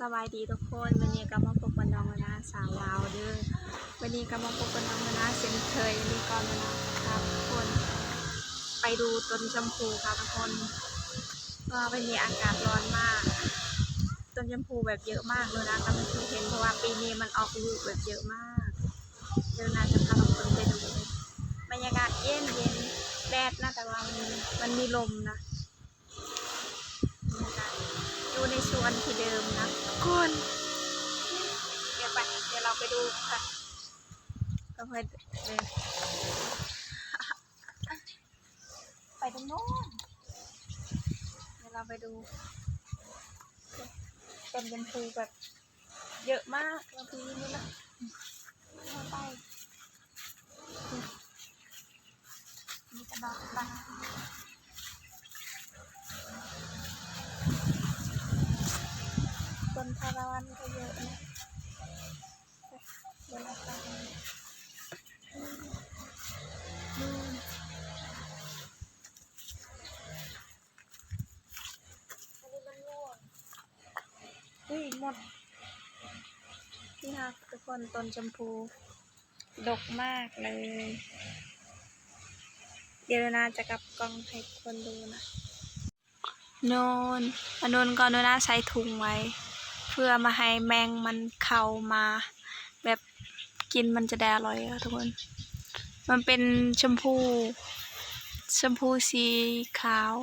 สบายดีทุกคนวันนี้ก็มาพบกับน้องนะสาวลาวเด้อวันนี้ก็มาพบกับน้องนะเช่นเคยนี่ก่อนนะครับทุกคน ไปดูต้นชมพูครับทุกคนว่าวันนี้อากาศร้อนมาก ต้นชมพูแบบเยอะมากเลยนะก็ไม่เคยเห็นเพราะว่าปีนี้มันออกลูกแบบเยอะมากเดี๋ยวนาจะพาทุกคนไปดูบรรยากาศเย็นเย็นแดดนะแต่ว่ามันมันมีลมนะอยู่ในสวนที่เดิมนะ กคนเดี๋ยวไป เดี๋ยวเราไปดูค่ะก็ไปเดินไปตรงโน้นเดี๋ยวเราไปดูต้นยมพูแบบเยอะมากเราพีนี่นะเราไปนี่กระดอกบาน นพาราวันก็เยอะนะเดี๋ยวเราไปนู่นอันนี้มันร่วงอุ้ยหมดนี่ค่ะทุกคนต้นชมพู ดกมากเลย เดี๋ยวนาจะกลับกล้องให้คนดูนะ โนนอันนนก็โนน่าใส่ถุงไว้เพื่อมาให้แมงมันเข้ามา แบบกินมันจะได้อร่อยอะทุกคน มันเป็นชมพูชมพูสีขาว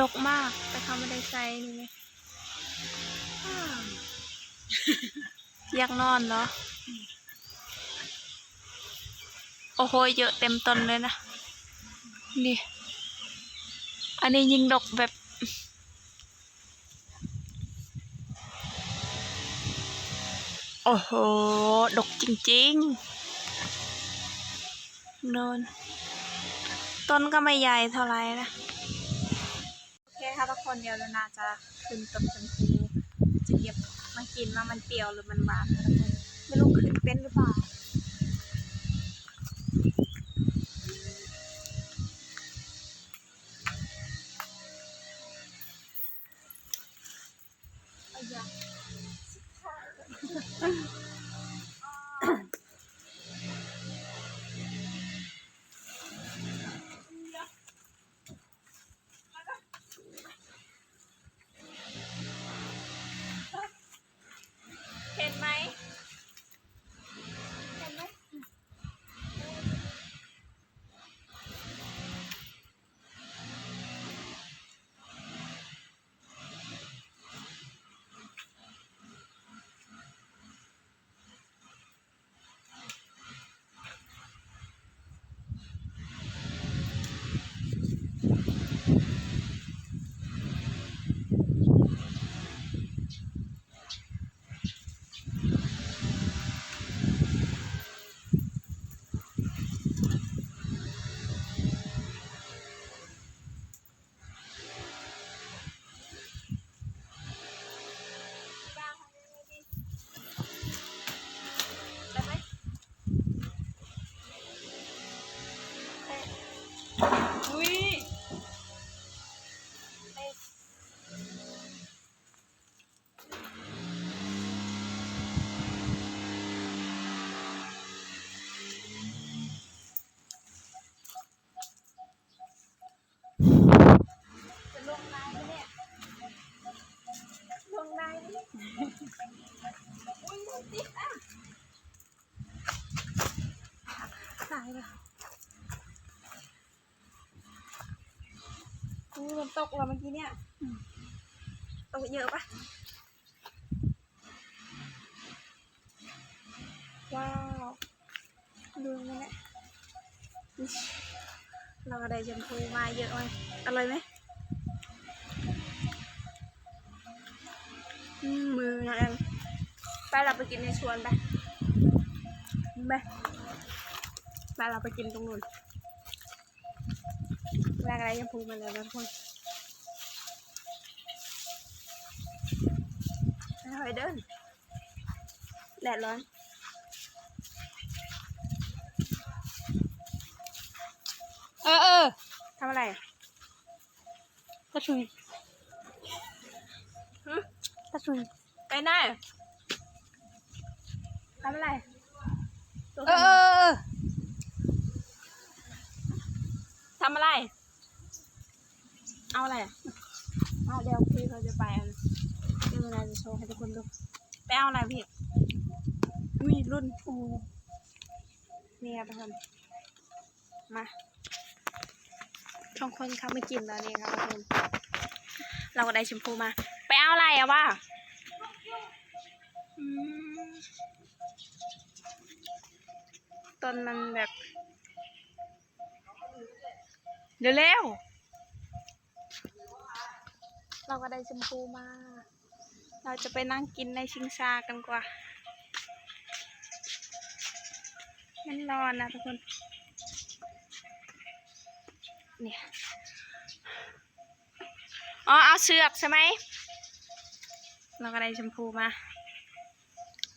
ดกมากแต่เขาไม่ได้ใส่นี่ไงอยากนอนเหรอ โอ้โห เยอะเต็มต้นเลยนะ นี่ อันนี้ยิงดกแบบ โอ้โห ดกจริงๆโดนต้นก็ไม่ใหญ่เท่าไหร่นะ โอเคค่ะทุกคนเดี๋ยวเรานาจะขึ้นต้นชมพูจะเก็บมากินว่ามันเปรี้ยวหรือมันหวานนะทุกคนไม่รู้ขึ้นเป็นหรือเปล่า อู้มันตกแล้วเมื่อกี้เนี่ยตกเยอะปะว้าวดูมันเนี่ยเราได้ชมพูมาเยอะเลยอร่อยไหมมือนะแอมไปเราไปกินในสวนไปไปไปเราไปกินตรงนู้น แรกอะไรชมพูมาแล้วนะทุกคนค่อยๆเดินแดดร้อนเออเออทำอะไรก็ชุยหึอาสุยไปไหนทำอะไรตัวเออเออเออทำอะไร เอาอะไรอะเอาเดี๋ยวพี่เขาจะไปอันเดี๋ยวเวลาจะโชว์ให้ทุกคนดูไปเอาอะไรพี่มีรุ่นโอ้นี่ครับทุกคนมาช่องคนเขาไม่กินแล้วนี่ครับทุกคนเราก็ได้แชมพูมา ไปเอาอะไรอะวะอืมต้นมันแบบเร็วๆ เราก็ได้แชมพูมา เราจะไปนั่งกินในชิงชากันกว่า มันร้อนนะทุกคน เนี่ย อ๋อ เอาเชือกใช่ไหม เราก็ได้แชมพูมา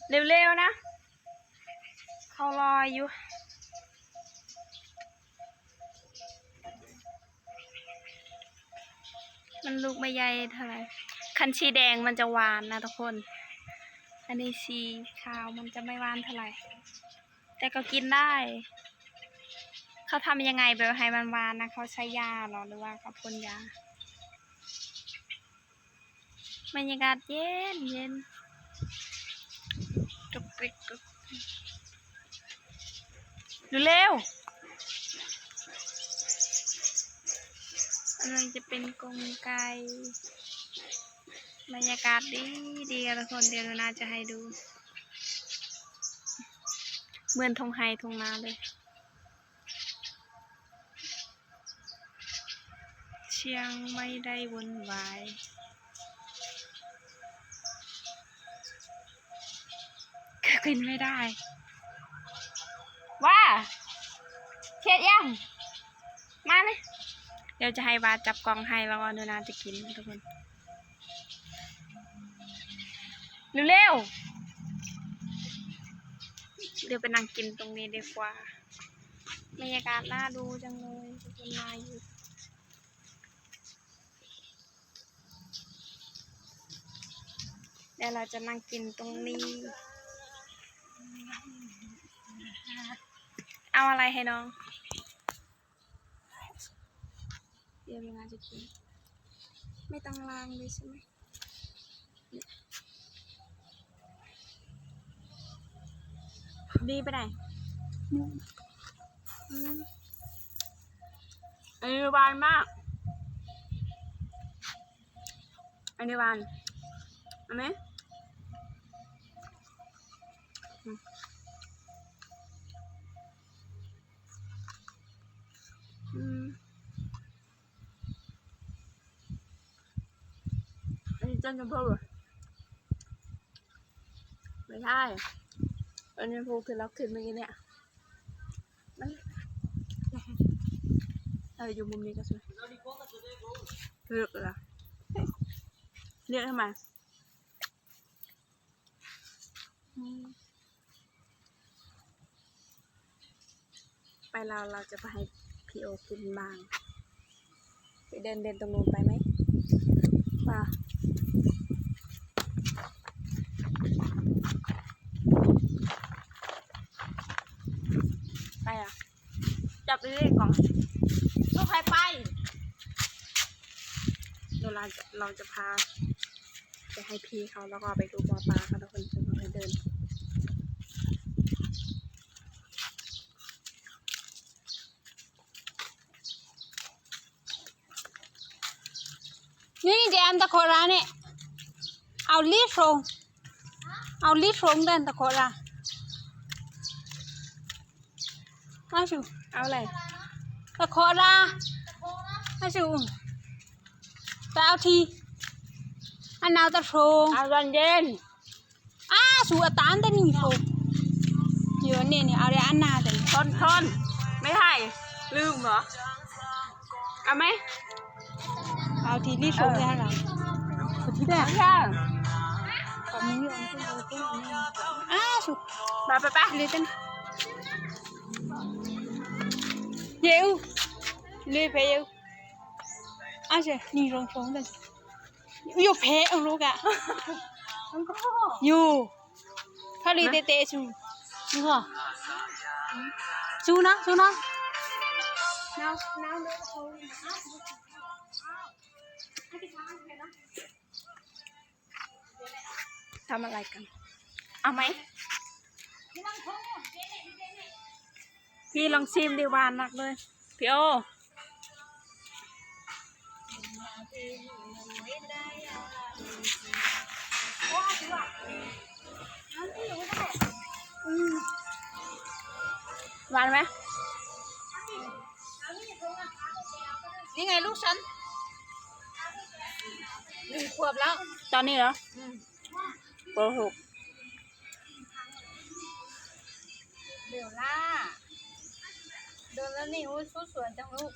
เร็วๆนะ เขารออยู่ มันลูกไม่ใหญ่เท่าไหร่คันชีแดงมันจะหวานนะทุกคน อันนี้สีขาวมันจะไม่หวานเท่าไหร่ แต่ก็กินได้ เขาทำยังไงแบบให้มันหวานนะเขาใช้ยาหรอหรือว่าเขาพ่นยาบรรยากาศเย็นเย็นกรุบกริบกรุกริบเร็ว ๆอันจะเป็นกรงไก่บรรยากาศดีดีอะทุกคนเดี๋ยวนาจะให้ดู เหมือนทงไฮทงนาเลย เชียงไม่ได้วนวายก็กินไม่ได้ ว่าเช็ดยัง มาเลย ดี๋ยวจะให้วาจับกองให้แล้วก็นูนาจะกินทุกคนเร็วๆเดี๋ยวไปนั่งกินตรงนี้ดีกว่าบรรยากาศน่าดูจังเลยทุกคนมาอยู่เดี๋ยวเราจะนั่งกินตรงนี้ เอาอะไรให้น้อง เดี๋ยวเวลาจะกิน ไม่ต้องล้างเลยใช่ไหมดีไปไหนอันนี้หวานมาก อันนี้หวานเอาไหมอืมอืมอันนี้ จันทร์พูดไม่ใช่อันนี้พูดคือเราขึ้นเมื่อกี้เนี่ยเอออยู่มุมนี้ก็สวยเลือกเลยอะเรียกทำไมไปเราเราจะไปให้พีโอกินบาง ไปเดินเดินตรงนู้นไปไหมป่าไปอะ จับเรื่อยๆก่อนก็ใครไปเดี๋ยวเราจะเราจะพาไปให้พี่เขาแล้วก็ไปดูบัวปลาค่ะทุกคนจะไปเดินนี่เจมตะโคราเนี่ยเอาลีดโรงเอาลีดโรงเดินตะโคราอาชู เอาอะไรตะโคราอาชูตะเอาทีอันเอาตะโรงเอาตอนเย็นอาชูอัตานตะนี่โรงเดี๋ยวเนี่ยเนี่ยเอาเดี๋ยวอันนาแต่ทนทนไม่ให้ลืมเหรอเอาไหมเอาทีลีดโรงได้หรอคนที่ได้ไม่ใช่ขอมือโยนขึ้นไปขึ้นอันนี้อาชูไปไปไปเลยตันเยวเลยไปเยวอาเจนี่รองทรงตันอยู่เพะเอาลูกอะมันก็อยู่ถ้าลีเตเ yêu. Lê phải yêu. À giờ nhìn rồng phóng lên yêu phải ông lô cả. Yêu thằng đi tê tê chung đúng không chú nó chú nó. Nào nào nữa Assalamualaikum. Amai. À, พี่ลองชิมดิหวานมากเลยพี่โอหวานไหมนี่ไงลูกฉันหนึ่งขวบแล้ว ตอนนี้เหรอโกหกเดี๋ยวล่าเดินแล้วนี่อุ้ยสวยจังลูก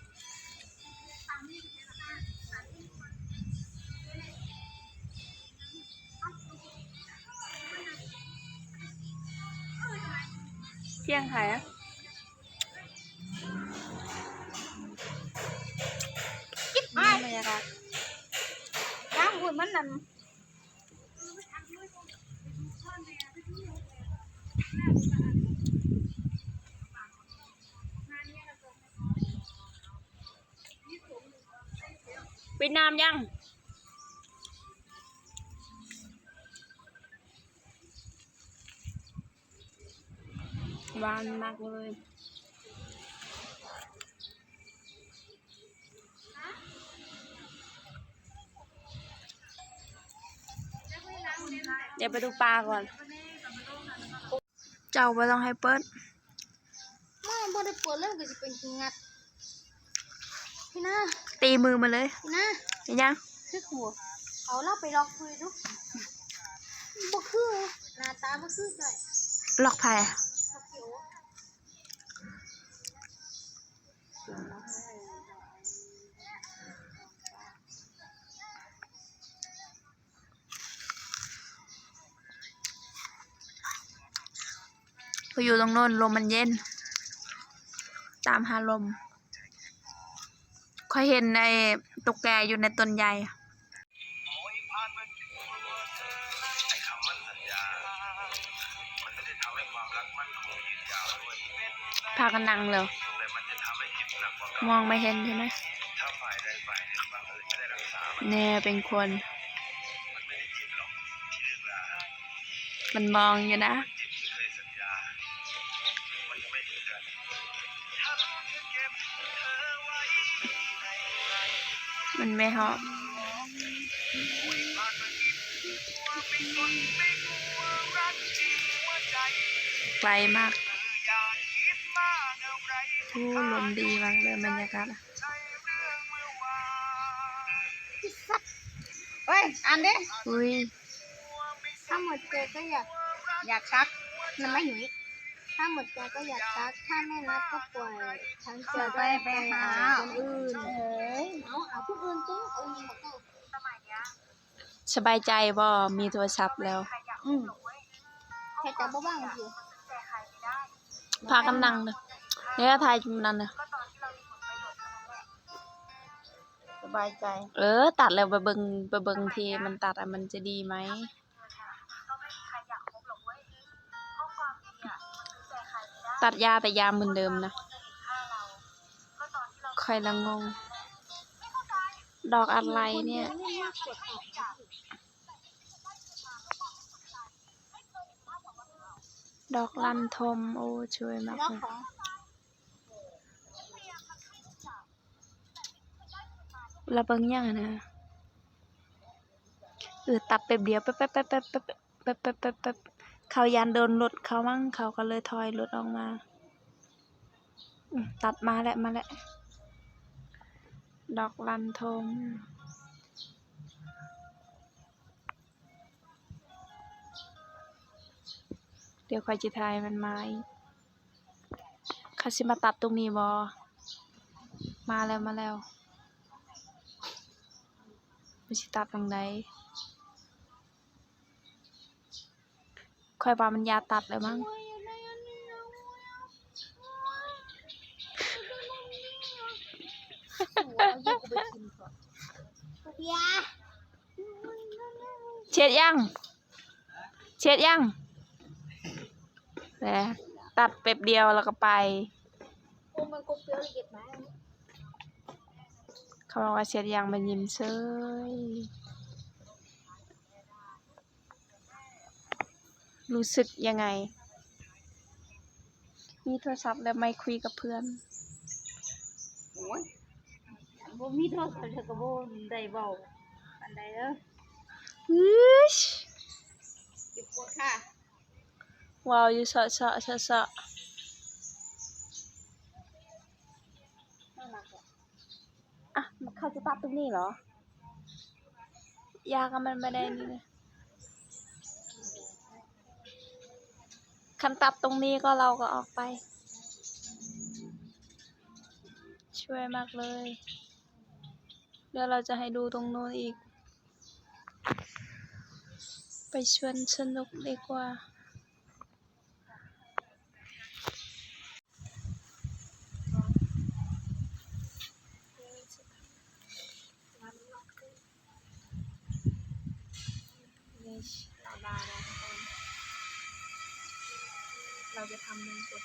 เที่ยงไข่อะไม่บรรยากาศล้างหุ่นมันนั่น ปิดน้ำยังหวานมากเลยเดี๋ยวไปดูปลาก่อน เจ้าไม่ต้องให้เปิดไม่บ่ได้เปวดเริ่มก็จะเป็นงัดพี่นา ตีมือมาเลยพี่นาเห็นยังคือหัวเอาเราไปลองคุยดูบ่คือหน้าตาบ่คือเลยล็อกไผ่บ่เขียวพออยู่ตรงโน้นลมมันเย็น ตามหาลมค่ อยเห็นในตุ๊กแกอยู่ในต้นใหญ่พากันนั่งเลยมองไม่เห็นใช่ไหมแน่เป็นคน มันมองอยู่นะ มันไม่หอมไกลมากทู้ลมดีมากเลยบรรยากาศเฮ้ย อันเด้อุ้ยถ้าหมดเจอก็อยาก อยากชัก มันไม่หนี ถ้าหมดใจก็อยากชัก ถ้าไม่รักก็ปล่อยฉันจะได้ไปหาคนอื่นเอ้ยเอาเอาผู้อื่นตุ้งเออมาก็สบายใจบ่มีโทรศัพท์แล้ว อืมแค่แต่บ่บ้างสิพากันนั่งเลยเดี๋ยวถ่ายจุมนั้นเลยสบายใจ เออ ตัดแล้วไปเบิงไปเบิงทีมันตัดอะมันจะดีไหม ตัดยาแต่ยาเหมือนเดิมนะใครละงง ดอกอะไรเนี่ย ดอกลันทม โอ้ช่วยมากเลยระเบิงยังนะเออตับแปบเดียวแป๊บแป๊บแป๊บแป๊บแป๊บแป๊บแปบ เขายานโดนรถเขามั่งเขาก็เลยถอยรถออกมา ตัดมาแหล้วมาแหล้วดอกลันทมเดี๋ยวคอยจิทายมันมาอีกเขาสิมาตัดตรงนี้บอมาแล้วมาแล้วมันสิตัดตรงไหน คอยว่ามันยาตัดแล้วมั้งเช็ดยัง เช็ดยังแหมตัดเป๊บเดียวแล้วก็ไปเขาบอกว่าเช็ดยังมันยิ้มเซย รู้สึกยังไง มีโทรศัพท์แล้วไม่คุยกับเพื่อนโอ้ยบ่มีโทรศัพท์เธอก็บ่ได้เว้าปานใดเด้ออื้อเก็บกดค่ะว้าวอยู่เสาะเสาะเสาะเสาะน่ารักอะอะเขาจะตัดตรงนี้เหรอ ยากอะมันไม่ได้นี่เลย คันตัดตรงนี้ก็เราก็ออกไป ช่วยมากเลย เดี๋ยวเราจะให้ดูตรงนู้นอีก ไปชวนสนุกดีกว่า นี่เราได้แล้วทุกคนเรา จะทำมงกุฎ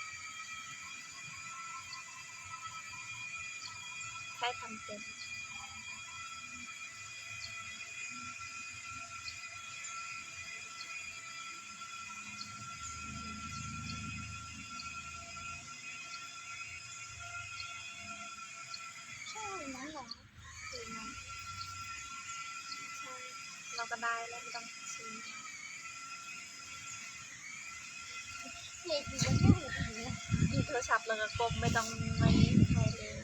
แค่ทำเป็นใช่นั้นหรอคือมันใช่เราก็ได้แล้ว แล้วก็กลมไม่ต้องไม่ใครเลย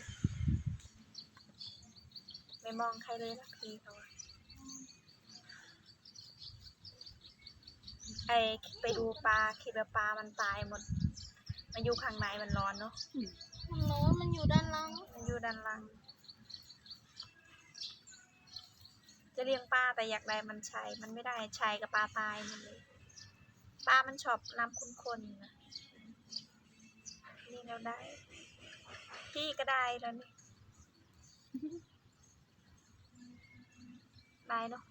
ไม่มองใครเลยนะพี่เขาอะไอไปดูปลาคิดว่าปลามันตายหมด มันอยู่ข้างในมันร้อนเนาะมันร้อนมันอยู่ด้านล่าง มันอยู่ด้านล่าง จะเลี้ยงปลาแต่อยากได้มันชัยมันไม่ได้ชัยกับปลาตายหมันเลย ปลามันชอบน้ำข้นๆนะ เราได้ พี่ก็ได้แล้วนี่ได้เนาะ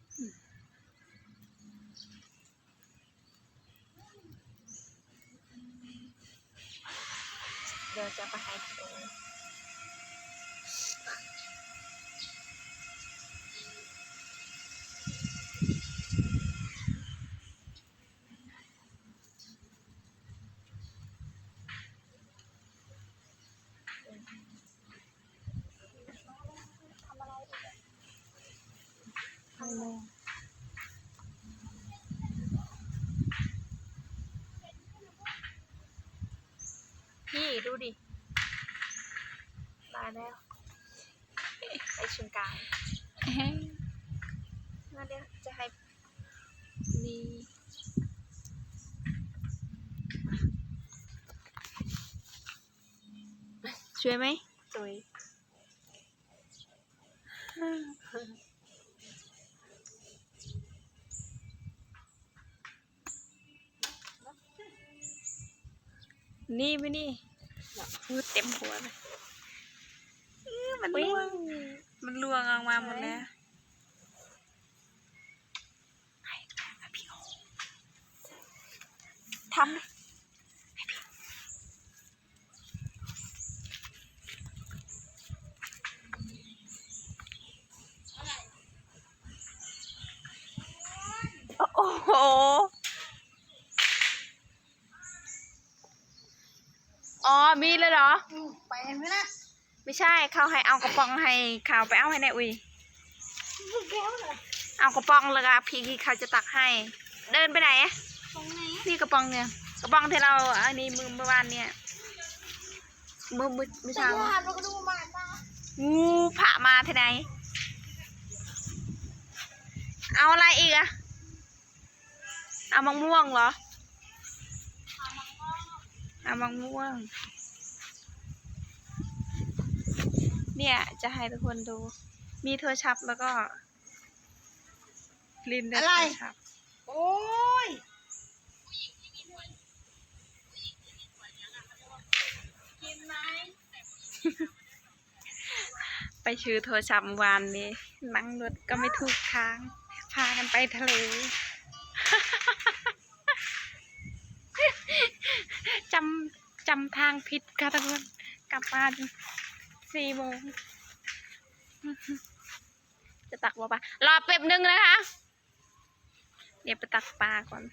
เดี๋ยวจะไปให้ดูพี่ดูดิมาแล้ว ไปชนกลางมาเดี๋ยวจะให้นี่ ช่วยไหมช่วยนี่ไปนี่พูดเต็มหัวเลยอื้อมันล่วง มันล่วงออกมาหมดแล้วให้ให้พี่โอทำเลยให้พี่โอ้โหอ๋อ มีเลยเหรออืมไปไหมนะไม่ใช่เขาให้เอากระป๋องให้เขาไปเอาให้ในอุ้ยลูกแก้วเหรอเอากระป๋องเลยอะพี่เขาจะตักให้ เดินไปไหนอะตรงไหนนี่กระป๋องเนี่ย กระป๋องที่เราอันนี้มือเมื่อวานเนี่ยมือมือเมื่อจะเช้าดูอะหันเราก็ดูมาจ้างูผ่ามาที่ไหน เอาอะไรอีกอะ เอามะม่วงเหรอเอามะม่วง เนี่ยจะให้ทุกคนดู มีโทรศัพท์แล้วก็ลินได้โทรศัพท์โอ้ยกินไหมไปชื่อโทรศัพท์เมื่อวานนี้นั่งรถก็ไม่ถูกทาง พากันไปทะเล จำ จำทางผิดค่ะทุกคนกลับบ้านสี่โมงจะตักปลารอแป๊บนึงนะคะ เดี๋ยวไปตักปลาก่อน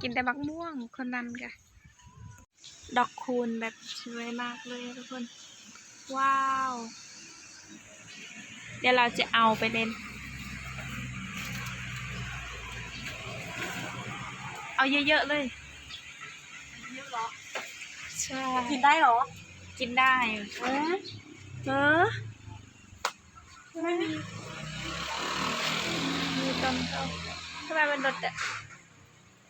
กินแต่บักม่วงคนนั้นค่ะ ดอกคูณแบบสวยมากเลยทุกคน ว้าว เดี๋ยวเราจะเอาไปเล่น เอาเยอะๆเลยเยอะเหรอ ใช่กินได้เหรอ กินได้เออเออไม่มีมีต้นเขาทำไมมันดกอะ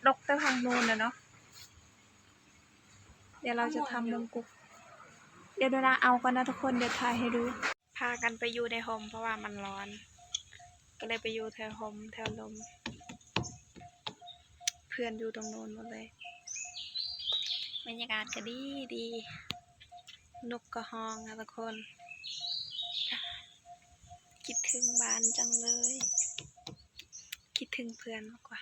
ดกแต่ทางนู้นนะเนาะเดี๋ยวเราจะทำมงกุฎเดี๋ยวเวลาเอากันนะทุกคนเดี๋ยวถ่ายให้ดู พากันไปอยู่ในโฮมเพราะว่ามันร้อน ก็เลยไปอยู่แถวโฮมแถวลม เพื่อนอยู่ตรงโน้นหมดเลย บรรยากาศก็ดีดีนกก็ฮ้องค่ะทุกคน คิดถึงบ้านจังเลย คิดถึงเพื่อนมากกว่า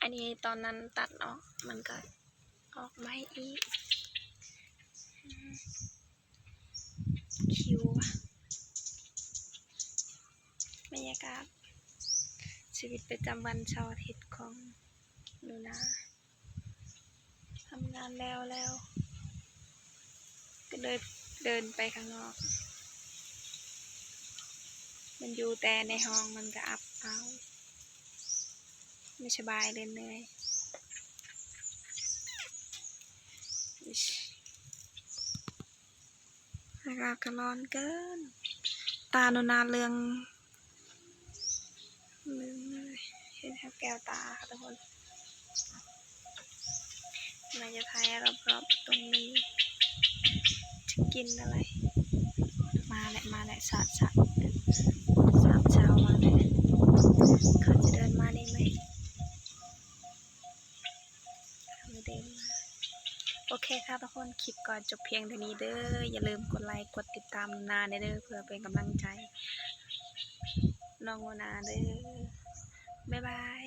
อันนี้ตอนนั้นตัดออกมันก็ออกไม่อีกอืมคิวบรรยากาศชีวิตประจำวันเสาร์อาทิตย์ของหนูนาำงานแล้วแล้ว ก็เลยเดินไปข้างนอก มันอยู่แต่ในห้องมันก็อับเอาไม่สบายเลยเนื่อยอากาศก็ร้อนเกิน ตาโนนาเรืองเรืองเลยเห็นแค่แก้วตาค่ะทุกคน มันจะถ่ายรอบๆตรงนี้ จะกินอะไร มาแหละมาแหละสาดสาดสามเช้ามาเลยเขาจะเดินมาได้ไหมเขาไม่เดินมาโอเคค่ะทุกคนคลิปก่อนจบเพียงเท่านี้เด้ออย่าลืมกดไลค์กดติดตามนาเด้อเพื่อเป็นกำลังใจน้องโมนาเด้อบ๊ายบาย